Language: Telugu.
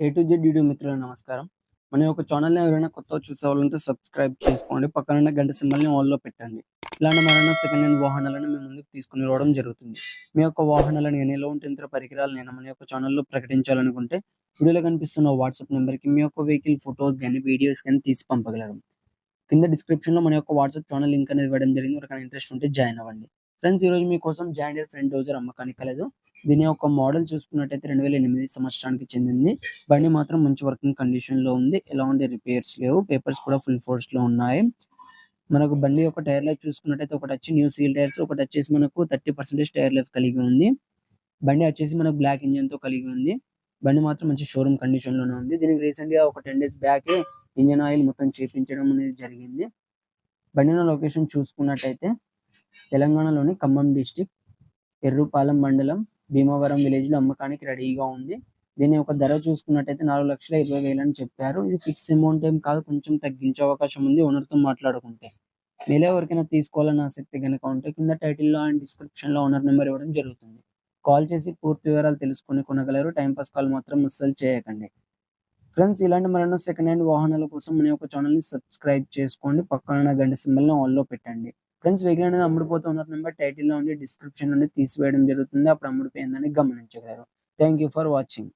ఏ టు జెడ్ వీడియో మిత్రులు నమస్కారం. మన యొక్క ఛానల్‌ని ఎవరైనా కొత్తగా చూసేవాళ్ళంటే సబ్స్క్రైబ్ చేసుకోండి. పక్కనున్న గంట సింబల్‌ని ఆల్‌లో పెట్టండి. ఇలాంటి మరైనా సెకండ్ హ్యాండ్ వాహనాలను మీ ముందుకు తీసుకుని రావడం జరుగుతుంది. మీ యొక్క వాహనాలను ఎన్ని ఇంత పరికరాలు నేను మన యొక్క ఛానల్‌లో ప్రకటించాలనుకుంటే వీడియోలో కనిపిస్తున్న వాట్సాప్ నెంబర్కి మీ యొక్క వెహికల్ ఫోటోస్ గాని, వీడియోస్ కానీ తీసి పంపగలరు. కింద డిస్క్రిప్షన్‌లో మన యొక్క వాట్సాప్ ఛానల్ లింక్ అనేది ఇవ్వడం జరిగింది. ఒక ఇంట్రెస్ట్ ఉంటే జాయిన్ అవ్వండి. ఫ్రెండ్స్ ఈరోజు మీకోసం జాండియర్ ఫ్రంట్ డోజర్ అమ్మకానికి కలదు. దీని యొక్క మోడల్ చూసుకున్నట్టయితే 2008 సంవత్సరానికి చెందింది. బండి మాత్రం మంచి వర్కింగ్ కండిషన్‌లో ఉంది. ఎలాంటి రిపేర్స్ లేవు. పేపర్స్ కూడా ఫుల్ ఫోర్స్‌లో ఉన్నాయి. మనకు బండి యొక్క టైర్ లైఫ్ చూసుకున్నట్టయితే ఒకటి వచ్చి న్యూ సీల్ టైర్స్, ఒకటి వచ్చేసి మనకు 30% టైర్ లైఫ్ కలిగి ఉంది. బండి వచ్చేసి మనకు బ్లాక్ ఇంజిన్‌తో కలిగి ఉంది. బండి మాత్రం మంచి షోరూమ్ కండిషన్‌లోనే ఉంది. దీనికి రీసెంట్‌గా ఒక 10 డేస్ బ్యాకే ఇంజన్ ఆయిల్ మొత్తం చేపించడం అనేది జరిగింది. బండి లొకేషన్ చూసుకున్నట్టయితే తెలంగాణలోని ఖమ్మం డిస్ట్రిక్ట్ ఎర్రుపాలెం మండలం భీమవరం విలేజ్లో అమ్మకానికి రెడీగా ఉంది. దీని యొక్క ధర చూసుకున్నట్టయితే 4,20,000 అని చెప్పారు. ఇది ఫిక్స్ అమౌంట్ ఏం కాదు. కొంచెం తగ్గించే అవకాశం ఉంది ఓనర్‌తో మాట్లాడుకుంటే. మీలో ఎవరికైనా తీసుకోవాలని ఆసక్తి కనుక ఉంటే కింద టైటిల్‌లో అండ్ డిస్క్రిప్షన్‌లో ఓనర్ నెంబర్ ఇవ్వడం జరుగుతుంది. కాల్ చేసి పూర్తి వివరాలు తెలుసుకొని కొనగలరు. టైంపాస్ కాల్ మాత్రం అస్సలు చేయకండి. ఫ్రెండ్స్ ఇలాంటి మరెన్నో సెకండ్ హ్యాండ్ వాహనాల కోసం మన యొక్క ఛానల్‌ని సబ్స్క్రైబ్ చేసుకోండి. పక్కన గంట సింబల్‌ని ఆల్‌లో పెట్టండి. ఫ్రెండ్స్ వెహికల్ అనేది అమ్ముడుపోతూ నెంబర్ టైటిల్ టైటిల్‌లో ఉండి డిస్క్రిప్షన్ నుండి తీసివేయడం జరుగుతుంది. అప్పుడు అమ్ముడిపోయిందని గమనించగలరు. Thank you for watching.